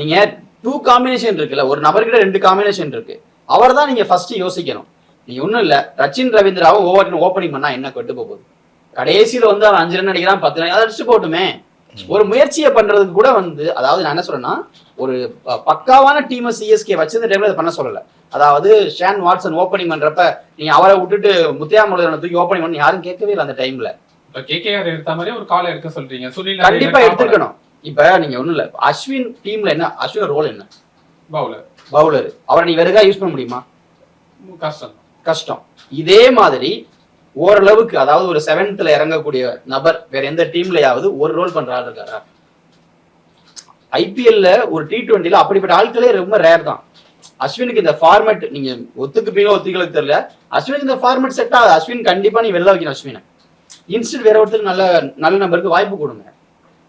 S2: நீங்க டூ காம்பினேஷன் இருக்குல்ல. ஒரு நபர்கிட்ட ரெண்டு காம்பினேஷன் இருக்கு. அவர் தான் நீங்க ஃபர்ஸ்ட் யோசிக்கணும். நீங்க ஒண்ணும் இல்ல. ரச்சின் ரவீந்திராவை ஓவர் ஓப்பனிங் பண்ணா என்ன கெட்டு போகுது? கடைசியில வந்து அவன் அஞ்சு ரன் அடிக்கிறான் பத்து ரன் அதை அடிச்சு போட்டுமே ஒரு முயற்சியை பண்றதுக்கு கூட வந்து அதாவது நான் என்ன சொல்றேன்னா ஒரு பக்காவான டீமை சிஎஸ்கே வச்சிருந்த டைம்ல அதை பண்ண சொல்லல. அதாவது ஷான் வாட்சன் ஓப்பனிங் பண்றப்ப நீங்க அவரை விட்டுட்டு முத்தியா முரளிதரனை தூக்கி ஓப்பனிங் பண்ணி யாரும் கேட்கவே இல்லை அந்த டைம்ல
S3: கேகேஆர் எடுத்த மாதிரி ஒரு காலை எடுக்க சொல்றீங்க. சுனில்
S2: கண்டிப்பா எடுத்துக்கணும் இப்ப நீங்க ஒண்ணும் இல்ல. அஸ்வின் டீம்ல என்ன அஸ்வின் ரோல் என்ன?
S3: பவுலர்
S2: பவுலர் அவரை நீ வெறுகா யூஸ் பண்ண முடியுமா?
S3: கஷ்டம்.
S2: கஷ்டம். இதே மாதிரி ஓரளவுக்கு அதாவது ஒரு செவன்த்ல இறங்கக்கூடிய நபர் வேற எந்த டீம்லயாவது ஒரு ரோல் பண்ற ஆள் இருக்காரா? ஐபிஎல்ல ஒரு டி டுவெண்ட்டில அப்படிப்பட்ட ஆட்களே ரொம்ப ரேர் தான். அஸ்வினுக்கு இந்த ஃபார்மேட் நீங்க ஒத்துக்குப்பீங்க ஒத்துக்களுக்கு தெரியல. அஸ்வினுக்கு இந்த ஃபார்மேட் செட் ஆகுது. அஸ்வின் கண்டிப்பா நீ வெளில வைக்கணும் அஸ்வினை. இன்ஸ்டன்ட் வேற ஒருத்தருக்கு நல்ல நல்ல நபருக்கு வாய்ப்பு கொடுங்க.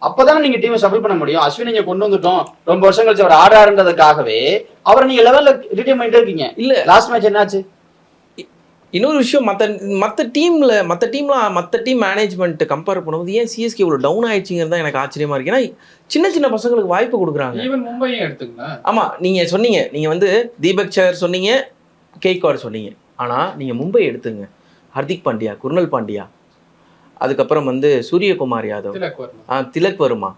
S2: அப்பதானே நீங்க டீமை சஃபில் பண்ண முடியும். அஸ்வின் நீங்க கொண்டு வந்துட்டோம். ரொம்ப வருஷம் கழிச்சு அவர் ஆடாருன்றதுக்காகவே அவரை நீங்க லெவல்ல ரிட்டைன் பண்ணிட்டே இருக்கீங்க.
S1: இல்ல.
S2: லாஸ்ட் மேட்ச் என்னாச்சு?
S1: இன்னொரு விஷயம் மற்ற மற்ற டீம்ல மற்ற டீம்ல மற்ற டீம் மேனேஜ்மெண்ட் கம்பேர் பண்ணும்போது ஏன் சிஎஸ்கே இவ்வளோ டவுன் ஆயிடுச்சுங்கிறது தான் எனக்கு ஆச்சரியமா இருக்கு. ஏன்னா சின்ன சின்ன பசங்களுக்கு வாய்ப்பு கொடுக்குறாங்க.
S3: ஈவன் மும்பையும் எடுத்துக்கலாம்
S1: ஆமா நீங்க சொன்னீங்க. நீங்க வந்து தீபக் சகர் சொன்னீங்க கேக்வாட் சொன்னீங்க. ஆனா நீங்க மும்பை எடுத்துங்க ஹர்திக் பாண்டியா குர்னல் பாண்டியா. அதுக்கப்புறம் வந்து சூரியகுமார் யாதவ்.
S3: திலக் வருமா.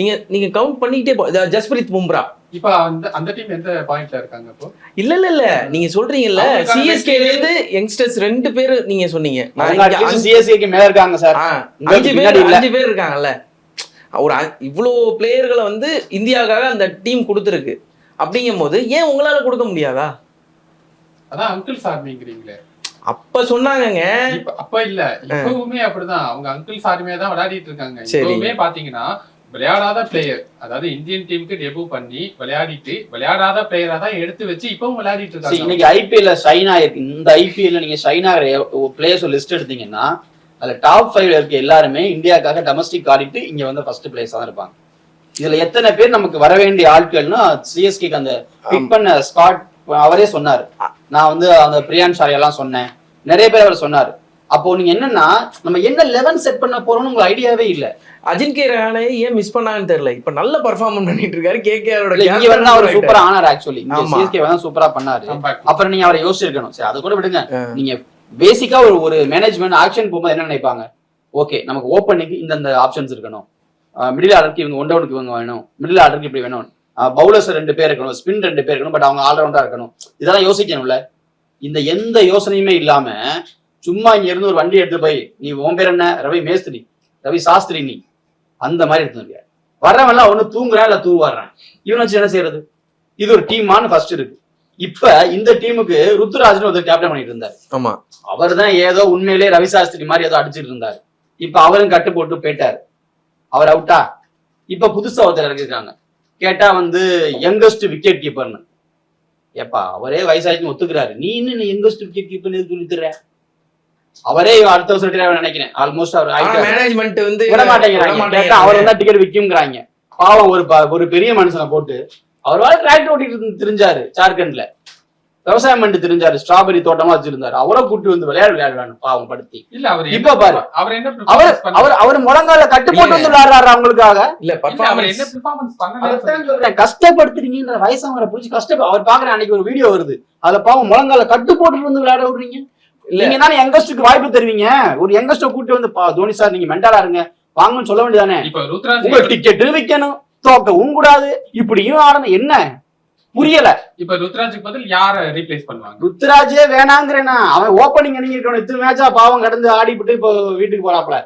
S1: நீங்க நீங்க கவுண்ட் பண்ணிக்கிட்டே போ ஜஸ்பிரீத் பும்ரா.
S3: இப்ப அந்த அந்த டீம் எந்த பாயிண்ட்ல இருக்காங்க இப்போ?
S1: இல்ல இல்ல இல்ல. நீங்க சொல்றீங்கல்ல சிஎஸ்கேல இருந்து யங்ஸ்டர்ஸ் ரெண்டு பேர் நீங்க சொன்னீங்க. நான்
S2: அவங்க
S1: இங்க
S2: atleast
S1: அஞ்சு-
S2: CSK க்கு மேல இருக்காங்க சார்
S1: அஞ்சு பேர். அஞ்சு பேர் இருக்காங்கல்ல. ஒரு இவ்வளோ பிளேயர்களை வந்து இந்தியாவுக்காக அந்த டீம் கொடுத்துருக்கு. அப்படிங்கும் போது ஏன் உங்களால கொடுக்க முடியாதா?
S3: அதான் அங்கிள் சார்மிங்கிறீங்களே.
S1: அப்ப சொன்னாங்கங்க.
S3: இப்ப அப்ப இல்ல. இப்பவுமே அப்படிதான். அவங்க அங்கிள் சார்மியா தான் விளையாடிட்டு இருக்காங்க.
S1: சரி.
S3: இப்பவுமே பாத்தீங்கன்னா விளையாடாத பிளேயர் அதாவது இந்தியன் டீமுக்கு டெபு பண்ணி விளையாடிட்டு விளையாடாத பிளேயரா தான் எடுத்து வச்சு இப்பவும் விளையாடிட்டு இருக்காங்க.
S2: இன்னைக்கு ஐபிஎல்ல ஷைன் ஆயிருக்கு. இந்த ஐபிஎல்ல நீங்க ஷைன் ஆகிற பிளேயர்ஸ் லிஸ்ட் எடுத்தீங்கன்னா அதுல டாப் ஃபைவ்ல இருக்க எல்லாருமே இந்தியாக்காக டொமஸ்டிக் ஆடிட்டு இங்க வந்து ஃபர்ஸ்ட் பிளேஸ் தான் இருப்பாங்க. இதுல எத்தனை பேர் நமக்கு வர வேண்டிய ஆட்கள்னா சிஎஸ்கேக்கு அந்த பிக் பண்ண ஸ்காட் அவரே சொன்னாரு. நான் வந்து அந்த பிரியான் ஷாரி எல்லாம் சொன்னேன். நிறைய பேர் அவர் சொன்னாரு. அப்போ நீங்க என்னன்னா நம்ம என்ன லெவன் செட் பண்ண போறோம்னு உங்களுக்கு ஐடியாவே இல்ல.
S1: அஜின்கே ரஹானே ஏன் மிஸ் பண்ணாங்கன்னு தெரியல. இப்ப நல்ல பர்ஃபார்மன்ஸ் பண்ணிட்டு இருக்காரு. கேகேஆரோட
S2: இங்க வந்து அவர் சூப்பரா ஆனார் ஆக்சுவலி இங்க. சிஎஸ்கே வந்து சூப்பரா பண்ணாரு. அப்புறம் நீங்க அவரை யோசிச்சிருக்கணும். சரி அதை கூட விடுங்க. நீங்க பேசிக்கா ஒரு ஒரு மேனேஜ்மெண்ட் ஆக்ஷன் போகும்போது என்ன நினைப்பாங்க? ஓகே நமக்கு ஓப்பனிங்க்கு இந்தந்த ஆப்ஷன்ஸ் இருக்கணும். மிடில் ஆர்டருக்கு இவங்க ஒன் டவுனுக்கு இவங்க வேணும். மிடில் ஆர்டருக்கு இப்படி வேணும். பவுலர்ஸ் ரெண்டு பேர் இருக்கணும் ஸ்பின் ரெண்டு பேர் இருக்கணும் பட் அவங்க ஆல்ரவுண்டா இருக்கணும். இதெல்லாம் யோசிக்கணும்ல. இந்த எந்த யோசனையுமே இல்லாம சும்மா இங்க இருந்து ஒரு வண்டி எடுத்து போய் நீ உன் பேர் என்ன? ரவி மேஸ்திரி. ரவி சாஸ்திரி நீ. அந்த மாதிரி எடுத்து வர்றவன் எல்லாம் ஒண்ணு தூங்குறான் இல்ல தூவாடுறான். இவனை வச்சு என்ன செய்யறது? இது ஒரு டீமான்னு ஃபர்ஸ்ட் இருக்கு. இப்ப இந்த டீமுக்கு ருத்துராஜ்னு ஒருத்தர் கேப்டன் பண்ணிட்டு இருந்தார்.
S1: ஆமா.
S2: அவர் தான் ஏதோ உண்மையிலேயே ரவி சாஸ்திரி மாதிரி ஏதோ அடிச்சிட்டு இருந்தாரு. இப்ப அவரும் கட்டு போட்டு போயிட்டாரு. அவர் அவுட்டா இப்ப புதுசா ஒருத்தர் இறக்கிருக்காங்க கேட்டா வந்து யங்கஸ்ட் விக்கெட் கீப்பர்னு ஏப்பா அவரே வயசாயிச்சு ஒத்துக்கிறாரு. நீ இன்னும் யங்கஸ்ட் விக்கெட் கீப்பர்னு சொல்லி தர்ற அவரே அடுத்த வருஷம் ரிட்டையர் நினைக்கிறேன். ஆல்மோஸ்ட் அவர்
S1: மேனேஜ்மெண்ட் வந்து
S2: விட மாட்டேங்கிறாங்க. அவர் வந்தா டிக்கெட் விக்குங்கிறாங்க. பாவம் ஒரு ஒரு பெரிய மனுஷனை போட்டு அவர் வேலை டிராக்டர் ஓட்டிட்டு திரிஞ்சாரு ஜார்க்கண்ட்ல. விவசாயம் பண்ணிட்டு திரிஞ்சாரு ஸ்ட்ராபெரி தோட்டமா வச்சிருந்தாரு. அவரை கூட்டி வந்து விளையாடு விளையாடுறாங்க பாவம் படுத்தி.
S3: இல்ல அவர்
S2: இப்ப பாரு.
S3: அவர் என்ன
S2: அவர் அவர் அவர் முழங்கால கட்டு போட்டு வந்து விளையாடுறாரு அவங்களுக்காக
S1: இல்ல பர்ஃபார்மன்ஸ்
S3: என்ன பெர்ஃபார்மன்ஸ் பண்ணல
S2: அதைத்தான் சொல்றேன் கஷ்டப்படுத்துறீங்கன்ற வயசாமரை புடிச்சு கஷ்ட அவர் பாக்குற அன்னைக்கு ஒரு வீடியோ வருது. அதுல பாவம் முழங்கால கட்டு போட்டு வந்து விளையாட விடுறீங்க. நீங்க தானே யங்கஸ்டுக்கு வாய்ப்பு தருவீங்க. ஒரு யங்கஸ்ட கூட்டி வந்து பா, தோனி சார் நீங்க மென்டலா இருங்க. வாங்கன்னு சொல்ல வேண்டியதானே? உங்க டிக்கெட் விற்கணும் தோக்கவும் கூடாது. இப்படியும் ஆடணும். என்ன? புரியல.
S3: இப்ப ருத்ராஜுக்கு பதில் யார ரீப்ளேஸ் பண்ணுவாங்க?
S2: ருத்ராஜே வேணாங்கிறேனா அவன் ஓப்பனிங் இருக்கணும் இத்தனை மேட்சா பாவம் கடந்து ஆடிப்பட்டு இப்போ வீட்டுக்கு போறாப்ல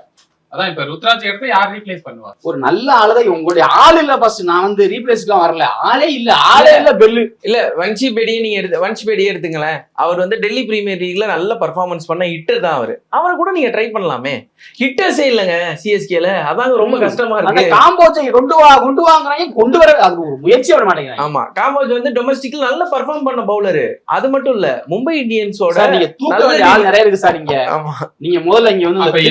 S3: அதான் இப்ப ருத்ராஜ் எடுத்து யார் ரீப்ளேஸ் பண்ணுவா?
S2: ஒரு நல்ல ஆளுதான் உங்களுடைய ஆள் இல்ல ஃபர்ஸ்ட் நான் வந்து ரீப்ளேஸ்க்குலாம் வரல. ஆளே இல்ல. ஆளே இல்ல. பெல்லு.
S1: இல்ல வன்ஷி பேடியை நீங்க எடுத்து வன்ஷி பேடியே எடுத்துங்களேன். அவர் வந்து டெல்லி பிரீமியர் லீக்ல நல்ல பர்ஃபார்மன்ஸ் பண்ண ஹிட்டர் தான் அவரு. அவரை கூட நீங்க ட்ரை பண்ணலாமே. ஹிட்டர்ஸே இல்லைங்க சிஎஸ்கேல அதாங்க ரொம்ப. கஷ்டமா
S2: அந்த
S1: இருக்கு
S2: காம்போஜை கொண்டு வா கொண்டு வாங்குறாங்க கொண்டு வர அது ஒரு முயற்சி வர மாட்டேங்கிறாங்க.
S1: ஆமா. காம்போஜ் வந்து டொமஸ்டிக்ல நல்ல பர்ஃபார்ம் பண்ண பவுலரு அது மட்டும் இல்ல மும்பை இந்தியன்ஸோட
S2: நீங்க தூக்க வேண்டிய ஆள் நிறைய இருக்கு சார் இங்க.
S1: ஆமா.
S2: நீங்க முதல்ல இங்க வந்து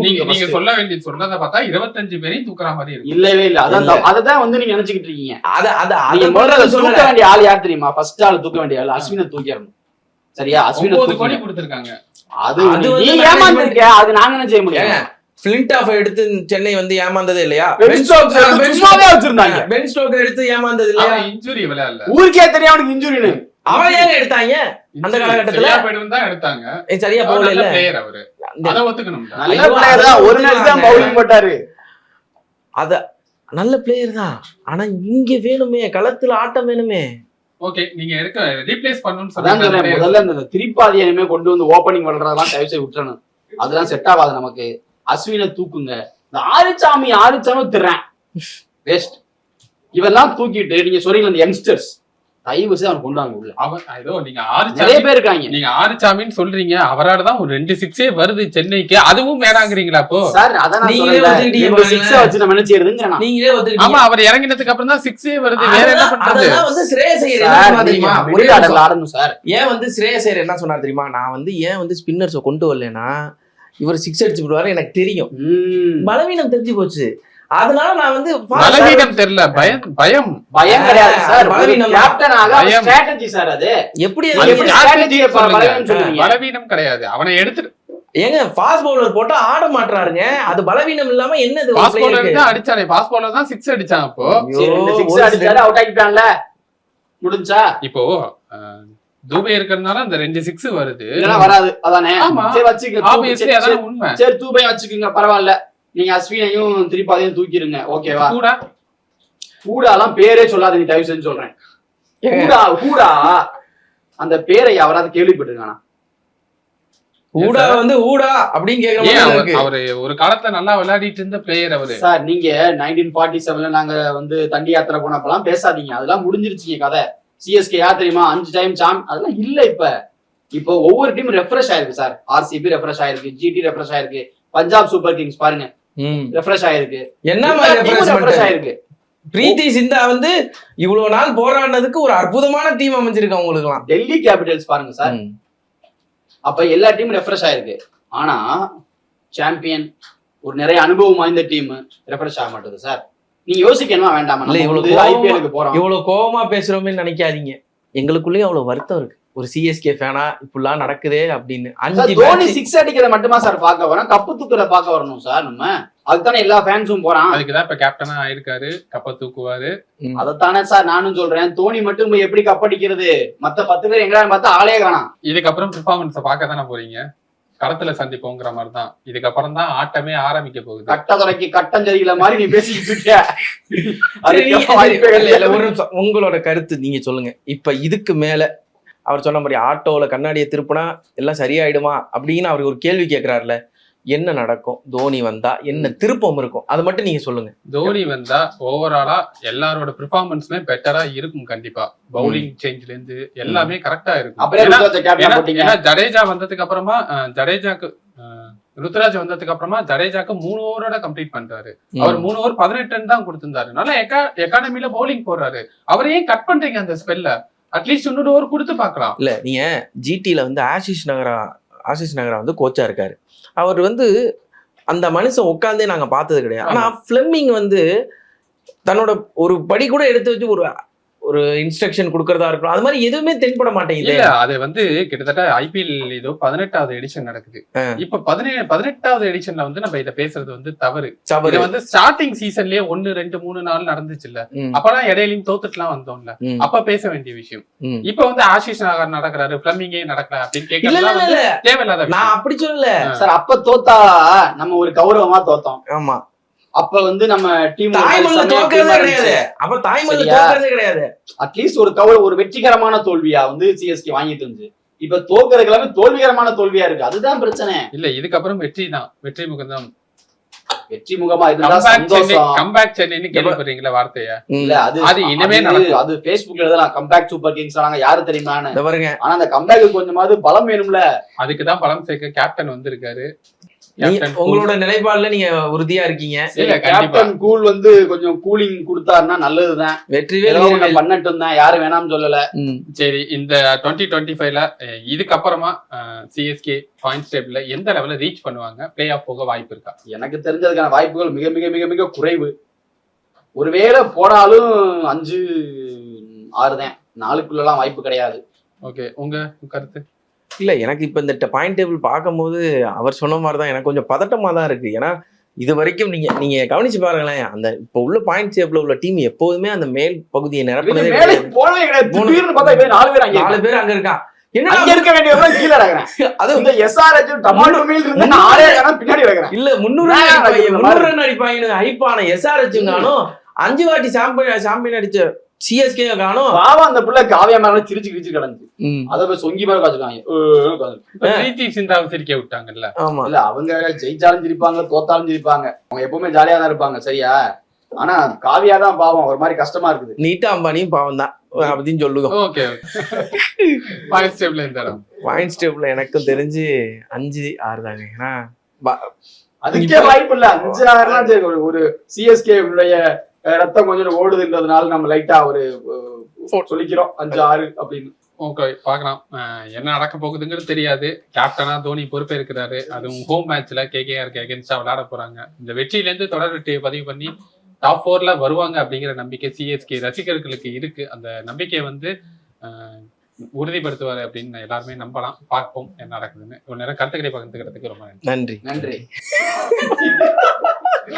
S3: நீங்க நீங்க. சொல்ல வேண்டிய சொல்றத பார்த்தா இருபத்தஞ்சு பேரையும் தூக்குற மாதிரி இருக்கு.
S2: இல்லவே இல்ல அதான். அததான் வந்து நீங்க நினைச்சுக்கிட்டு இருக்கீங்க.
S1: அத அத
S2: நீங்க முதல்ல தூக்க வேண்டிய ஆள் யார் தெரியுமா? ஃபர்ஸ்ட் ஆள் தூக்க வேண்டிய ஆள் அஸ்வினை தூக்கிடணும். சரியா? அஸ்வினை
S3: கோடி
S2: தூக்கி
S3: கொடுத்திருக்காங்க.
S2: அது
S1: அது
S2: நீ
S1: வந்து
S2: ஏமாந்துருக்க. அது நாங்க என்ன செய்ய முடியும்?
S1: பிளின்ட் ஆஃப் எடுத்து சென்னை வந்து ஏமாந்ததே இல்லையா?
S2: பென் எடுத்து சும்மாவே வச்சிருந்தாங்க.
S1: பென் ஸ்டோக் எடுத்து ஏமாந்தது இல்லையா?
S3: இன்ஜுரி விளையாடல.
S2: ஊருக்கே தெரியும் அவனுக்கு இன்ஜுரின்னு
S1: அவன் ஏங்க எடுத்தாங்க? அந்த காலகட்டத்துல?
S3: எடுத்தாங்க.
S1: சரியா போகல
S3: நல்ல
S1: இல்ல.
S3: பிளேயர் அவரு.
S1: அந்த-
S3: அதை ஒத்துக்கணும்.
S2: நல்ல
S1: ஐயோ,
S2: பிளேயர் தான். ஒரு நேரத்து தான். பவுலிங் போட்டாரு.
S1: அத நல்ல பிளேயர் தான். ஆனா இங்க வேணுமே களத்துல ஆட்டம் வேணுமே.
S3: ஓகே நீங்க எடுக்க ரீப்ளேஸ் சொன்னாங்க.
S2: முதல்ல இந்த திரிப்பாதி இனிமே கொண்டு வந்து ஓப்பனிங் வளர்றதெல்லாம் தயவு செய்து விட்டுறணும். அதெல்லாம் செட் ஆகாது நமக்கு. அஸ்வினை தூக்குங்க. இந்த ஆறுச்சாமி ஆறுச்சாமி திறன். வேஸ்ட் இவெல்லாம் தூக்கிட்டு நீங்க சொல்றீங்க இந்த யங்ஸ்டர்ஸ் தயவு செய்து அவன் கொண்டு வாங்க உள்ள.
S3: அவன் ஏதோ நீங்க ஆறு
S2: நிறைய பேர் இருக்காங்க.
S3: நீங்க ஆறு சாமின்னு சொல்றீங்க. அவரால தான் ஒரு ரெண்டு சிக்ஸே வருது சென்னைக்கு. அதுவும் வேணாங்கிறீங்களா அப்போ?
S2: சார் அதான்
S1: நீங்களே.
S2: சிக்ஸ வச்சு நம்ம என்ன செய்யறதுங்கிற நான்.
S1: நீங்களே
S3: ஆமா அவர் இறங்கினதுக்கு அப்புறம் தான் சிக்ஸே வருது. வேற என்ன பண்றது?
S1: வந்து ஸ்ரேயஸ்
S2: ஆடணும் சார்.
S1: ஏன் வந்து ஸ்ரேயஸ் என்ன சொன்னார் தெரியுமா? நான் வந்து ஏன் வந்து ஸ்பின்னர்ஸை கொண்டு வரலனா இவர் சிக்ஸ் அடிச்சு விடுவாரு எனக்கு தெரியும்.
S2: ம்.
S1: பலவீனம் தெரிஞ்சு போச்சு. அதனால நான் வந்து
S3: பலவீனம் தெரியல. பயம் பயம்.
S2: பயம் கிடையாது சார்.
S1: பலவீனம் தான்.
S2: கேப்டன் ஆக
S3: பயம்.
S2: ஸ்ட்ராட்டஜி சார் அது.
S1: எப்படி.
S2: பலவீனம்
S3: கிடையாது. அவனை எடுத்துட்டு
S1: ஏங்க ஃபாஸ்ட் பவுலர் போட்டா ஆட மாட்டாருங்க அது பலவீனம் இல்லாம என்னது player
S3: பவுலர்? தான் அடிச்சானே. பாஸ் பவுலர் தான் சிக்ஸ் அடிச்சான் அப்போ.
S1: ஒரு
S2: அடிச்சாரு அவுட் ஆக்கிட்டான்ல. முடிஞ்சா?
S3: இப்போ தூபை இருக்கிறதுனால அந்த ரெண்டு சிக்ஸ் வருது.
S2: இல்லனா வராது. அதானே. சரி வச்சுக்க
S3: ஆப்வியஸ்லி
S2: சரி,
S3: அதான் உண்மை.
S2: சரி தூபை வச்சுக்கோங்க. பரவாயில்ல. நீங்க அஸ்வினையும் திருப்பாதையும் தூக்கிருங்க. ஓகேவா
S3: கூட?
S2: கூடாலாம் பேரே சொல்லாத நீ தயவு செஞ்சு சொல்றேன். கூடா கூடா அந்த பேரை யாராவது கேள்விப்பட்டிருக்கானா?
S1: ஊடா வந்து ஊடா அப்படின்னு கேக்குற
S3: அவர் ஒரு காலத்துல நல்லா விளையாடிட்டு இருந்த பிளேயர் அவரு.
S2: சார் நீங்க நைன்டீன் ஃபார்ட்டி செவன்ல நாங்க வந்து தண்டி யாத்திரை போனப்பெல்லாம் பேசாதீங்க. அதெல்லாம் முடிஞ்சிருச்சுங்க கதை. சிஎஸ்கே யார் தெரியுமா? அஞ்சு டைம் சாம் அதெல்லாம் இல்ல இப்ப. இப்போ ஒவ்வொரு டீம் ரெஃப்ரெஷ் ஆயிருக்கு சார். ஆர்சிபி ரெஃப்ரெஷ் ஆயிருக்கு ஜிடி ரெஃப்ரெஷ் ஆயிருக்கு. பஞ்சாப் சூப்பர் கிங்ஸ் பாருங்க. ரெஃப்ரெஷ் ஆயிருக்கு.
S1: என்ன மாதிரி
S2: ரெஃப்ரெஷ்? ஆயிருக்கு.
S1: பிரீத்தி சிந்தா வந்து இவ்வளவு நாள் போராடினதுக்கு ஒரு அற்புதமான டீம் அமைஞ்சிருக்கு அவங்களுக்குலாம்
S2: டெல்லி கேபிட்டல்ஸ் பாருங்க சார். அப்ப எல்லா டீமும் ரெஃப்ரெஷ் ஆயிருக்கு. ஆனா சாம்பியன் ஒரு நிறைய அனுபவம் வாய்ந்த டீம் ரெஃப்ரெஷ் ஆக மாட்டேது சார். நீங்க யோசிக்கணுமா? வேண்டாமா?
S1: இவ்வளவு
S2: ஐபிஎலுக்கு போறோம்.
S1: இவ்வளவு கோவமா பேசுறோமே நினைக்காதீங்க. எங்களுக்குள்ளேயும் அவ்வளவு வருத்தம் இருக்கு. ஒரு சிஎஸ்கே ஃபேனா இப்படிலாம் நடக்குதே அப்படின்னு. அஞ்சு
S2: தோனி சிக்ஸ் அடிக்கிறத மட்டுமா சார் பார்க்க வரோம். கப்பு தூக்குறத பார்க்க வரணும் சார் நம்ம. அதுதானே எல்லா ஃபேன்ஸும் போறான்.
S3: அதுக்குதான் இப்ப கேப்டனா ஆயிருக்காரு. கப்ப தூக்குவாரு.
S2: அதைத்தானே சார் நானும் சொல்றேன். தோனி மட்டும் போய் எப்படி கப்படிக்கிறது மத்த பத்து பேர் எங்கடா பார்த்தா ஆளே காணாம்.
S3: இதுக்கப்புறம் பெர்ஃபார்மன்ஸ பார்க்க தானே போறீங்க? களத்துல சந்திப்போங்கிற மாதிரி தான் இதுக்கப்புறம் தான் ஆட்டமே ஆரம்பிக்க போகுது.
S2: கட்ட துறைக்கு கட்டஞ்சரியில மாதிரி நீ பேசிக்கிட்டு இருக்க
S1: நிமிஷம். உங்களோட கருத்து நீங்க சொல்லுங்க. இப்ப இதுக்கு மேல அவர் சொன்ன மாதிரி ஆட்டோல கண்ணாடியை திருப்பினா எல்லாம் சரியாயிடுமா அப்படின்னு அவர் ஒரு கேள்வி கேட்கிறாருல என்ன நடக்கும்? தோனி வந்தா என்ன திருப்பம் இருக்கும்? அதை மட்டும் நீங்க சொல்லுங்க.
S3: தோனி வந்தா ஓவராலா எல்லாரோட பெர்ஃபார்மன்ஸுமே பெட்டரா இருக்கும் கண்டிப்பா. பவுலிங் சேஞ்ச்ல இருந்து எல்லாமே கரெக்டா இருக்கும். ஏன்னா-
S2: ருத்ராஜ
S3: ஜடேஜா வந்ததுக்கு அப்புறமா ஜடேஜாக்கு அஹ், ருத்துராஜ் வந்ததுக்கு அப்புறமா ஜடேஜாக்கு மூணு ஓவரோட கம்ப்ளீட் பண்றாரு. அவர் மூணு ஓவர் பதினெட்டு ரன் தான் கொடுத்திருந்தாரு. நல்லா எக்கா எக்கானமில பவுலிங் போடுறாரு. அவரை ஏன் கட் பண்றீங்க அந்த ஸ்பெல்ல அட்லீஸ்ட் இன்னொரு ஓவர் கொடுத்து பார்க்கலாம்.
S1: இல்ல நீங்க ஜிடில வந்து ஆஷிஷ் நகரா ஆஷிஷ் நகரா வந்து கோச்சா இருக்காரு. அவர் வந்து அந்த மனுஷன் உட்காந்தே நாங்க பார்த்தது கிடையாது. ஆனா ஃபிளெமிங் வந்து தன்னோட ஒரு படி கூட எடுத்து வச்சு ஒரு ஒரு இன்ஸ்ட்ரக்ஷன் கொடுக்கறதா இருக்கட்டும். அது மாதிரி எதுவுமே தென்பட மாட்டேங்குது.
S3: இல்ல அது வந்து கிட்டத்தட்ட ஐபிஎல் ஏதோ பதினெட்டாவது எடிஷன் நடக்குது. இப்ப பதினேழு பதினெட்டாவது எடிஷன்ல வந்து நம்ம இத பேசுறது வந்து தவறு. இது
S1: தவறு
S3: வந்து ஸ்டார்டிங் சீசன்லயே ஒன்னு ரெண்டு மூணு நாள் நடந்துச்சு இல்ல
S1: ம்,
S3: அப்பதான் இடையிலையும் தோத்துட்டுலாம் வந்தோம்ல. அப்ப பேச வேண்டிய விஷயம். இப்ப வந்து ஆஷிஷ் நகர் நடக்கிறாரு பிளமிங்கே நடக்கல அப்படின்னு
S1: இல்ல
S3: தேவையில்லாத
S1: நான். அப்படி சொல்லல.
S2: சார் அப்ப தோத்தா நம்ம ஒரு கௌரவமா தோத்தோம்.
S1: ஆமா.
S2: அப்ப வந்து நம்ம டீம்
S1: கிடையாது. அப்ப? தோக்கிறதே கிடையாது.
S2: அட்லீஸ்ட் ஒரு கௌரவ ஒரு வெற்றிகரமான தோல்வியா வந்து சிஎஸ்கே வாங்கிட்டு வந்து இப்ப தோக்குறது எல்லாமே தோல்விகரமான தோல்வியா இருக்கு. அதுதான் பிரச்சனை.
S3: இல்ல இதுக்கப்புறம் வெற்றி தான். வெற்றி முகம்தான்.
S2: வெற்றி முகமா இருந்தா
S3: கம்பேக்
S2: சந்தோஷம்.
S3: கம்பேக் சென்னைன்னு கேள்விப்படுறீங்களா வார்த்தைய.
S2: இல்ல அது
S3: அது இனிமே
S2: அது-
S3: நடக்கும்.
S2: அது Facebookல எழுதலாம் கம்பேக் சூப்பர் கிங்ஸ் ஆனாங்க யாரு தெரியுமான்னு
S1: பாருங்க.
S2: ஆனா அந்த கம்பேக்கு கொஞ்சமாவது பலம் வேணும்ல.
S3: அதுக்கு தான் பலம் சேர்க்க கேப்டன் வந்திருக்காரு.
S1: உங்களோட நிலைப்பாடுல நீங்க உறுதியா இருக்கீங்க.
S2: கேப்டன் கூல் வந்து கொஞ்சம் கூலிங் கொடுத்தாருன்னா நல்லதுதான்.
S1: வெற்றிவேல்.
S2: பண்ணட்டும் தான் யாரும் வேணாம்னு சொல்லல.
S3: சரி இந்த டுவெண்ட்டி டுவெண்ட்டி ஃபைவ்ல இதுக்கப்புறமா சிஎஸ்கே பாயிண்ட்ஸ் டேபிள்ல எந்த லெவல்ல ரீச் பண்ணுவாங்க? பிளே ஆஃப் போக வாய்ப்பு இருக்கா?
S2: எனக்கு தெரிஞ்சதுக்கான வாய்ப்புகள் மிக மிக மிக மிக குறைவு. ஒருவேளை போனாலும் அஞ்சு ஆறு தான் நாலுக்குள்ளலாம் வாய்ப்பு கிடையாது.
S3: ஓகே உங்க கருத்து?
S1: இல்ல எனக்கு இப்ப இந்த பாயிண்ட் டேபிள் பார்க்கும்போது அவர் சொன்ன மாதிரி தான் எனக்கு கொஞ்சம் பதட்டமா தான் இருக்கு. ஏன்னா இது வரைக்கும் நீங்க நீங்க கவனிச்சு பாருங்களேன் அந்த இப்ப உள்ள பாயிண்ட் டேபிள்ல உள்ள டீம் எப்போதுமே அந்த மேல் பகுதியை நிரப்புனதே
S2: நாலு பேர் அங்கே
S1: நாலு பேர் அங்க இருக்கான் அஞ்சு வாட்டி சாம்பியன் சாம்பியன் அடிச்ச சிஎஸ்கே காணும்.
S2: பாவம் அந்த புள்ள காவியா மேல சிரிச்சு கிரிச்சு கிடந்து. அதை போய் சொங்கி மேல காய்ச்சிருக்காங்க
S3: பிரீத்தி சிந்தாவை சிரிக்க விட்டாங்கல்ல.
S1: ஆமா.
S2: இல்ல அவங்க ஜெயிச்சாலும் சிரிப்பாங்க தோத்தாலும் சிரிப்பாங்க. அவங்க எப்பவுமே ஜாலியா தான் இருப்பாங்க சரியா? ஆனா காவியா தான் பாவம். ஒரு மாதிரி கஷ்டமா இருக்குது.
S1: நீட்டா அம்பானியும் பாவம் தான். அப்படின்னு சொல்லுவோம்
S3: ஓகே பாயிண்ட்ஸ் டேபிள்ல இந்த இடம்
S1: பாயிண்ட்ஸ் டேபிள் எனக்கும் தெரிஞ்சு அஞ்சு ஆறு தாங்க. ஏன்னா
S2: அதுக்கே வாய்ப்பு இல்ல. அஞ்சு ஆறுலாம் சரி. ஒரு- ஒரு சிஎஸ்கே ரத்தம் கொஞ்சம் ஓடுதுன்றதுனால நம்ம லைட்டா ஒரு சொல்லிக்கிறோம். அஞ்சு ஆறு அப்படின்னு.
S3: ஓகே பார்க்கலாம். என்ன நடக்க போகுதுங்கிறது தெரியாது. கேப்டனா தோனி பொறுப்பேற்கிறாரு. அதுவும் ஹோம் மேட்ச்ல கேகேஆருக்கு அகேன்ஸ்டா விளையாட போறாங்க. இந்த வெற்றியில இருந்து தொடர் வெற்றியை பதிவு பண்ணி டாப் ஃபோர்ல வருவாங்க அப்படிங்கிற நம்பிக்கை சிஎஸ்கே ரசிகர்களுக்கு இருக்கு. அந்த நம்பிக்கையை வந்து அஹ், உறுதிப்படுத்துவாரு அப்படின்னு எல்லாருமே நம்பலாம். பார்ப்போம் என்ன நடக்குதுன்னு. இவ்வளவு நேரம் கருத்துக்களை பகிர்ந்துக்கிறதுக்கு ரொம்ப நன்றி.
S1: நன்றி.
S2: நன்றி.